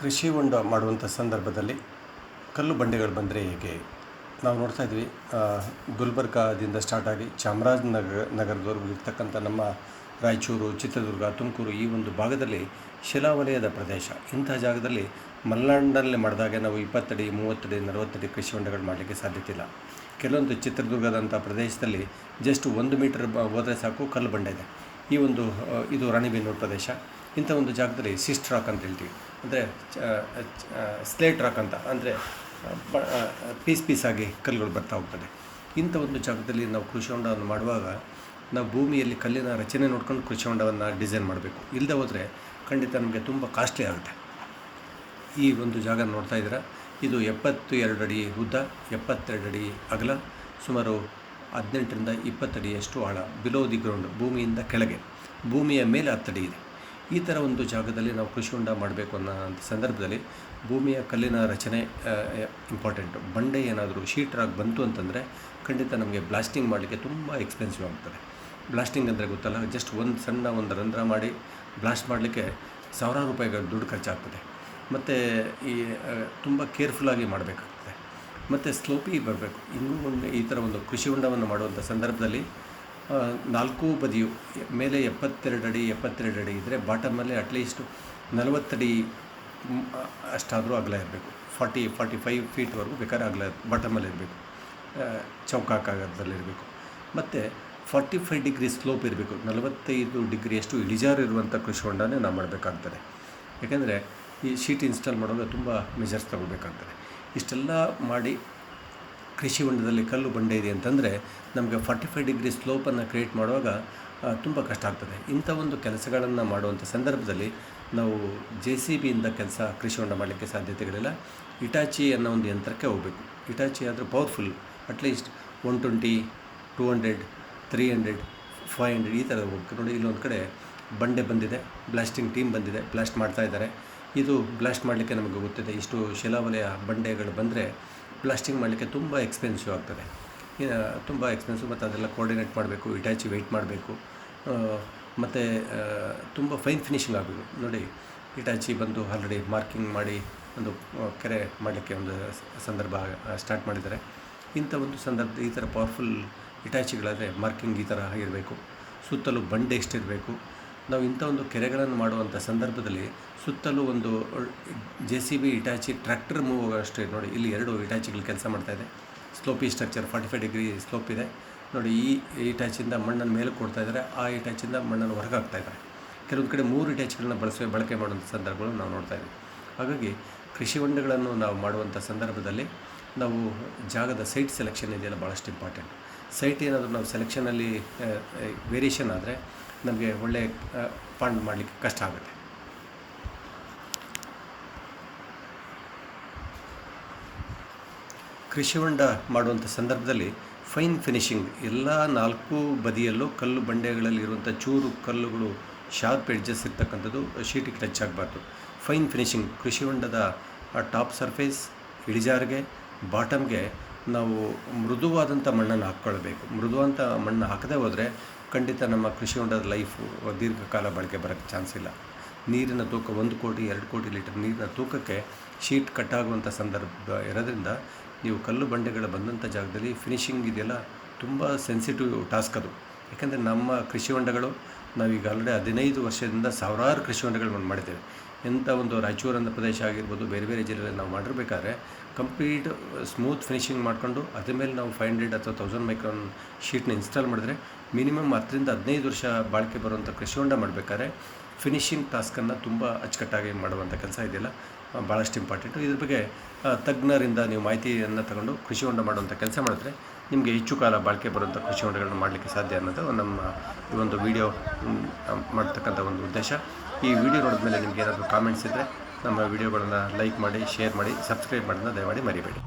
ಕೃಷಿ ಹೊಂಡ ಮಾಡುವಂಥ ಸಂದರ್ಭದಲ್ಲಿ ಕಲ್ಲು ಬಂಡೆಗಳು ಬಂದರೆ ಹೇಗೆ? ನಾವು ನೋಡ್ತಾ ಇದ್ವಿ ಗುಲ್ಬರ್ಗಾದಿಂದ ಸ್ಟಾರ್ಟ್ ಆಗಿ ಚಾಮರಾಜನಗರ ನಗರದವರೆಗೂ ಇರ್ತಕ್ಕಂಥ ನಮ್ಮ ರಾಯಚೂರು, ಚಿತ್ರದುರ್ಗ, ತುಮಕೂರು ಈ ಒಂದು ಭಾಗದಲ್ಲಿ ಶಿಲಾವಲಯದ ಪ್ರದೇಶ. ಇಂಥ ಜಾಗದಲ್ಲಿ ಮಲೆನಾಡಿನಲ್ಲಿ ಮಾಡಿದಾಗ ನಾವು ಇಪ್ಪತ್ತಡಿ, ಮೂವತ್ತಡಿ, ನಲವತ್ತಡಿ ಕೃಷಿ ಹೊಂಡಗಳು ಮಾಡಲಿಕ್ಕೆ ಸಾಧ್ಯತೆ ಇಲ್ಲ. ಕೆಲವೊಂದು ಚಿತ್ರದುರ್ಗದಂಥ ಪ್ರದೇಶದಲ್ಲಿ ಜಸ್ಟ್ ಒಂದು ಮೀಟರ್ ಹೋದರೆ ಸಾಕು ಕಲ್ಲು ಬಂಡೆ ಇದೆ. ಈ ಒಂದು ಇದು ರಾಣಿಬೆನ್ನೂರು ಪ್ರದೇಶ. ಇಂಥ ಒಂದು ಜಾಗದಲ್ಲಿ ಸಿಸ್ಟ್ ರಾಕ್ ಅಂತ ಹೇಳ್ತೀವಿ. ಅಂದರೆ ಸ್ಲೇಟ್ ರಾಕ್ ಅಂತ. ಅಂದರೆ ಪೀಸ್ ಪೀಸಾಗಿ ಕಲ್ಲುಗಳು ಬರ್ತಾ ಹೋಗ್ತದೆ. ಇಂಥ ಒಂದು ಜಾಗದಲ್ಲಿ ನಾವು ಕೃಷಿ ಹೊಂಡವನ್ನು ಮಾಡುವಾಗ ನಾವು ಭೂಮಿಯಲ್ಲಿ ಕಲ್ಲಿನ ರಚನೆ ನೋಡ್ಕೊಂಡು ಕೃಷಿ ಹೊಂಡವನ್ನು ಡಿಸೈನ್ ಮಾಡಬೇಕು. ಇಲ್ಲದೆ ಹೋದರೆ ಖಂಡಿತ ನಮಗೆ ತುಂಬ ಕಾಸ್ಟ್ಲಿ ಆಗುತ್ತೆ. ಈ ಒಂದು ಜಾಗ ನೋಡ್ತಾ ಇದ್ದೀರಾ. ಇದು ಎಪ್ಪತ್ತು ಎರಡು ಅಡಿ ಉದ್ದ, ಎಪ್ಪತ್ತೆರಡು ಅಡಿ ಅಗಲ, ಸುಮಾರು ಹದಿನೆಂಟರಿಂದ ಇಪ್ಪತ್ತಡಿಯಷ್ಟು ಆಳ. ಬಿಲೋ ದಿ ಗ್ರೌಂಡ್ ಭೂಮಿಯಿಂದ ಕೆಳಗೆ. ಭೂಮಿಯ ಮೇಲೆ ಹತ್ತಡಿ ಇದೆ. ಈ ಥರ ಒಂದು ಜಾಗದಲ್ಲಿ ನಾವು ಕೃಷಿ ಹೊಂಡ ಮಾಡಬೇಕು ಅನ್ನೋ ಸಂದರ್ಭದಲ್ಲಿ ಭೂಮಿಯ ಕಲ್ಲಿನ ರಚನೆ ಇಂಪಾರ್ಟೆಂಟು ಬಂಡೆ ಏನಾದರೂ ಶೀಟ್ ರಾಕ್ ಬಂತು ಅಂತಂದರೆ ಖಂಡಿತ ನಮಗೆ ಬ್ಲಾಸ್ಟಿಂಗ್ ಮಾಡಲಿಕ್ಕೆ ತುಂಬ ಎಕ್ಸ್ಪೆನ್ಸಿವ್ ಆಗ್ತದೆ. ಬ್ಲಾಸ್ಟಿಂಗ್ ಅಂದರೆ ಗೊತ್ತಲ್ಲ ಜಸ್ಟ್ ಒಂದು ಸಣ್ಣ ಒಂದು ರಂಧ್ರ ಮಾಡಿ ಬ್ಲಾಸ್ಟ್ ಮಾಡಲಿಕ್ಕೆ ಸಾವಿರಾರು ರೂಪಾಯಿಗಳ ದುಡ್ಡು ಖರ್ಚಾಗ್ತದೆ. ಮತ್ತು ಈ ತುಂಬ ಕೇರ್ಫುಲ್ಲಾಗಿ ಮಾಡಬೇಕಾಗ್ತದೆ. ಮತ್ತು ಸ್ಲೋಪಿ ಬರಬೇಕು. ಇನ್ನೂ ಈ ಥರ ಒಂದು ಕೃಷಿ ಹೊಂಡವನ್ನು ಮಾಡುವಂಥ ಸಂದರ್ಭದಲ್ಲಿ ನಾಲ್ಕು ಬದಿಯು ಮೇಲೆ ಎಪ್ಪತ್ತೆರಡು ಅಡಿ ಎಪ್ಪತ್ತೆರಡು ಅಡಿ ಇದ್ದರೆ ಬಾಟಮಲ್ಲಿ ಅಟ್ಲೀಸ್ಟ್ ನಲವತ್ತಡಿ ಅಷ್ಟಾದರೂ ಅಗಲ ಇರಬೇಕು. ಫಾರ್ಟಿ ಫಾರ್ಟಿ ಫೈವ್ ಫೀಟ್ವರೆಗೂ ಬೇಕಾದ್ರೆ ಅಗಲ ಬಾಟಮಲ್ಲಿ ಇರಬೇಕು. ಚೌಕಾಕಾಗದಲ್ಲಿರಬೇಕು ಮತ್ತು ಫಾರ್ಟಿ ಫೈವ್ ಡಿಗ್ರಿ ಸ್ಲೋಪ್ ಇರಬೇಕು. ನಲವತ್ತೈದು ಡಿಗ್ರಿ ಅಷ್ಟು ಇಳಿಜಾರು ಇರುವಂಥ ಕೃಷಿ ಹೊಂಡನೇ ನಾವು ಮಾಡಬೇಕಾಗ್ತದೆ. ಯಾಕೆಂದರೆ ಈ ಶೀಟ್ ಇನ್ಸ್ಟಾಲ್ ಮಾಡುವಾಗ ತುಂಬ ಮೆಜರ್ಸ್ ತಗೋಬೇಕಾಗ್ತದೆ ಇಷ್ಟೆಲ್ಲ ಮಾಡಿ ಕೃಷಿ ಹೊಂಡದಲ್ಲಿ ಕಲ್ಲು ಬಂಡೆ ಇದೆ ಅಂತಂದರೆ ನಮಗೆ ಫಾರ್ಟಿ ಫೈವ್ ಡಿಗ್ರಿ ಸ್ಲೋಪನ್ನು ಕ್ರಿಯೇಟ್ ಮಾಡುವಾಗ ತುಂಬ ಕಷ್ಟ ಆಗ್ತದೆ. ಇಂಥ ಒಂದು ಕೆಲಸಗಳನ್ನು ಮಾಡುವಂಥ ಸಂದರ್ಭದಲ್ಲಿ ನಾವು ಜೆ ಸಿ ಬಿಯಿಂದ ಕೆಲಸ ಕೃಷಿ ಹೊಂಡ ಮಾಡಲಿಕ್ಕೆ ಸಾಧ್ಯತೆಗಳಿಲ್ಲ. ಇಟಾಚಿ ಅನ್ನೋ ಒಂದು ಯಂತ್ರಕ್ಕೆ ಹೋಗಬೇಕು. ಇಟಾಚಿ ಆದರೂ powerful at least one twenty two hundred three hundred five hundred ಈ ಥರ ಹೋಗ್ಬೇಕು. ನೋಡಿ, ಇಲ್ಲೊಂದು ಕಡೆ ಬಂಡೆ ಬಂದಿದೆ ಬ್ಲಾಸ್ಟಿಂಗ್ ಟೀಮ್ ಬಂದಿದೆ ಬ್ಲಾಸ್ಟ್ ಮಾಡ್ತಾ ಇದ್ದಾರೆ. ಇದು ಬ್ಲಾಸ್ಟ್ ಮಾಡಲಿಕ್ಕೆ ನಮಗೆ ಗೊತ್ತಿದೆ. ಇಷ್ಟು ಶಿಲಾವಲಯ ಬಂಡೆಗಳು ಬಂದರೆ ಬ್ಲಾಸ್ಟಿಂಗ್ ಮಾಡಲಿಕ್ಕೆ ತುಂಬ ಎಕ್ಸ್ಪೆನ್ಸಿವ್ ಆಗ್ತದೆ. ತುಂಬ ಎಕ್ಸ್ಪೆನ್ಸಿವ್ ಮತ್ತು ಅದೆಲ್ಲ ಕೋಆರ್ಡಿನೇಟ್ ಮಾಡಬೇಕು ಇಟಾಚಿ ವೆಯ್ಟ್ ಮಾಡಬೇಕು. ಮತ್ತು ತುಂಬ ಫೈನ್ ಫಿನಿಶಿಂಗ್ ಆಗಬೇಕು. ನೋಡಿ ಇಟಾಚಿ ಬಂದು ಆಲ್ರೆಡಿ ಮಾರ್ಕಿಂಗ್ ಮಾಡಿ ಒಂದು ಕೆರೆ ಮಾಡಲಿಕ್ಕೆ ಒಂದು ಸಂದರ್ಭ ಸ್ಟಾರ್ಟ್ ಮಾಡಿದ್ದಾರೆ. ಇಂಥ ಒಂದು ಸಂದರ್ಭ, ಈ ಥರ ಪವರ್ಫುಲ್ ಇಟಾಚಿಗಳಾದರೆ ಮಾರ್ಕಿಂಗ್ ಈ ಥರ ಇರಬೇಕು. ಸುತ್ತಲೂ ಬಂಡೆ ಎಷ್ಟಿರಬೇಕು. ನಾವು ಇಂಥ ಒಂದು ಕೆರೆಗಳನ್ನು ಮಾಡುವಂಥ ಸಂದರ್ಭದಲ್ಲಿ ಸುತ್ತಲೂ ಒಂದು J C B Hitachi tractor move ಅಷ್ಟೇ. ನೋಡಿ, ಇಲ್ಲಿ ಎರಡು ಇಟಾಚಿಗಳು ಕೆಲಸ ಮಾಡ್ತಾ ಇದೆ. Sloppy structure forty five degree slope ಇದೆ. ನೋಡಿ, ಈ ಇಟಾಚಿಂದ ಮಣ್ಣನ್ನು ಮೇಲೆ ಕೊಡ್ತಾ ಇದ್ದಾರೆ. ಆ ಇಟಾಚಿಂದ ಮಣ್ಣನ್ನು ಹೊರಗೆ ಹಾಕ್ತಾ ಇದ್ದಾರೆ. ಕೆಲವೊಂದು ಕಡೆ ಮೂರು ಇಟಾಚಿಗಳನ್ನ ಬಳಸಿ ಬಳಕೆ ಮಾಡುವಂಥ ಸಂದರ್ಭಗಳನ್ನು ನಾವು ನೋಡ್ತಾ ಇದ್ದೀವಿ. ಹಾಗಾಗಿ ಕೃಷಿ ಹೊಂಡಗಳನ್ನು ನಾವು ಮಾಡುವಂಥ ಸಂದರ್ಭದಲ್ಲಿ ನಾವು ಜಾಗದ ಸೈಟ್ ಸೆಲೆಕ್ಷನ್ ಇದೆಯಲ್ಲ ಭಾಳಷ್ಟು ಇಂಪಾರ್ಟೆಂಟ್ ಸೈಟ್ ಏನಾದರೂ ನಾವು ಸೆಲೆಕ್ಷನಲ್ಲಿ ವೇರಿಯೇಷನ್ ಆದರೆ ನಮಗೆ ಒಳ್ಳೆ ಫಂಡ್ ಮಾಡಲಿಕ್ಕೆ ಕಷ್ಟ ಆಗುತ್ತೆ. ಕೃಷಿ ಹೊಂಡ ಮಾಡುವಂಥ ಸಂದರ್ಭದಲ್ಲಿ ಫೈನ್ ಫಿನಿಶಿಂಗ್ ಎಲ್ಲ ನಾಲ್ಕು ಬದಿಯಲ್ಲೂ ಕಲ್ಲು ಬಂಡೆಗಳಲ್ಲಿ ಇರುವಂಥ ಚೂರು ಕಲ್ಲುಗಳು, ಶಾರ್ಪ್ ಎಡ್ಜಸ್ ಇರ್ತಕ್ಕಂಥದ್ದು ಶೀಟಿಗೆ ಟಚ್ ಆಗಬಾರ್ದು. ಫೈನ್ ಫಿನಿಶಿಂಗ್ ಕೃಷಿ ಹೊಂಡದ ಟಾಪ್ ಸರ್ಫೇಸ್, ಇಳಿಜಾರಿಗೆ, ಬಾಟಮ್ಗೆ ನಾವು ಮೃದುವಾದಂಥ ಮಣ್ಣನ್ನು ಹಾಕ್ಕೊಳ್ಬೇಕು. ಮೃದುವಾದಂಥ ಮಣ್ಣು ಹಾಕದೇ ಹೋದರೆ ಖಂಡಿತ ನಮ್ಮ ಕೃಷಿ ಹೊಂಡದ ಲೈಫು ದೀರ್ಘಕಾಲ ಬಳಕೆ ಬರೋಕ್ಕೆ ಚಾನ್ಸ್ ಇಲ್ಲ. ನೀರಿನ ತೂಕ ಒಂದು ಕೋಟಿ, ಎರಡು ಕೋಟಿ ಲೀಟರ್ ನೀರಿನ ತೂಕಕ್ಕೆ ಶೀಟ್ ಕಟ್ಟಾಗುವಂಥ ಸಂದರ್ಭ ಇರೋದ್ರಿಂದ ನೀವು ಕಲ್ಲು ಬಂಡೆಗಳು ಬಂದಂಥ ಜಾಗದಲ್ಲಿ ಫಿನಿಶಿಂಗ್ ಇದೆಯಲ್ಲ ತುಂಬ ಸೆನ್ಸಿಟಿವ್ ಟಾಸ್ಕ್ ಅದು. ಯಾಕೆಂದರೆ ನಮ್ಮ ಕೃಷಿ ಹೊಂಡಗಳು ನಾವೀಗ ಆಲ್ರೆಡಿ ಹದಿನೈದು ವರ್ಷದಿಂದ ಸಾವಿರಾರು ಕೃಷಿ ಹೊಂಡಗಳನ್ನು ಮಾಡಿದ್ದೇವೆ. ಎಂಥ ಒಂದು ರಾಯಚೂರು ಪ್ರದೇಶ ಆಗಿರ್ಬೋದು, ಬೇರೆ ಬೇರೆ ಜಿಲ್ಲೆಯಲ್ಲಿ ನಾವು ಮಾಡಿರ್ಬೇಕಾದ್ರೆ ಕಂಪ್ಲೀಟ್ ಸ್ಮೂತ್ ಫಿನಿಶಿಂಗ್ ಮಾಡಿಕೊಂಡು ಅದ್ರ ಮೇಲೆ ನಾವು ಫೈವ್ ಹಂಡ್ರೆಡ್ ಅಥವಾ ತೌಸಂಡ್ ಮೈಕ್ರಾನ್ ಶೀಟ್ನ ಇನ್ಸ್ಟಾಲ್ ಮಾಡಿದ್ರೆ ಮಿನಿಮಮ್ ಹತ್ತರಿಂದ ಹದಿನೈದು ವರ್ಷ ಬಾಳಿಕೆ ಬರುವಂಥ ಕೃಷಿ ಹೊಂಡ ಮಾಡಬೇಕಾದ್ರೆ ಫಿನಿಷಿಂಗ್ ಟಾಸ್ಕನ್ನು ತುಂಬ ಅಚ್ಚುಕಟ್ಟಾಗಿ ಮಾಡುವಂಥ ಕೆಲಸ ಇದೆಯಲ್ಲ ಭಾಳಷ್ಟು ಇಂಪಾರ್ಟೆಂಟು ಇದ್ರ ಬಗ್ಗೆ ತಜ್ಞರಿಂದ ನೀವು ಮಾಹಿತಿಯನ್ನು ತಗೊಂಡು ಕೃಷಿ ಹೊಂಡ ಮಾಡುವಂಥ ಕೆಲಸ ಮಾಡಿದ್ರೆ ನಿಮಗೆ ಹೆಚ್ಚು ಕಾಲ ಬಾಳಿಕೆ ಬರುವಂಥ ಕೃಷಿ ಹೊಂಡಗಳನ್ನು ಮಾಡಲಿಕ್ಕೆ ಸಾಧ್ಯ ಅನ್ನೋದು ನಮ್ಮ ಈ ಒಂದು ವಿಡಿಯೋ ಮಾಡ್ತಕ್ಕಂಥ ಒಂದು ಉದ್ದೇಶ. ಈ ವಿಡಿಯೋ ನೋಡಿದ ಮೇಲೆ ನಿಮಗೆ ಏನಾದರೂ ಕಾಮೆಂಟ್ಸ್ ಇದ್ದರೆ ನಮ್ಮ ವಿಡಿಯೋಗಳನ್ನು ಲೈಕ್ ಮಾಡಿ ಶೇರ್ ಮಾಡಿ ಸಬ್ಸ್ಕ್ರೈಬ್ ಮಾಡೋದನ್ನ ದಯಮಾಡಿ ಮರಿಬೇಡಿ.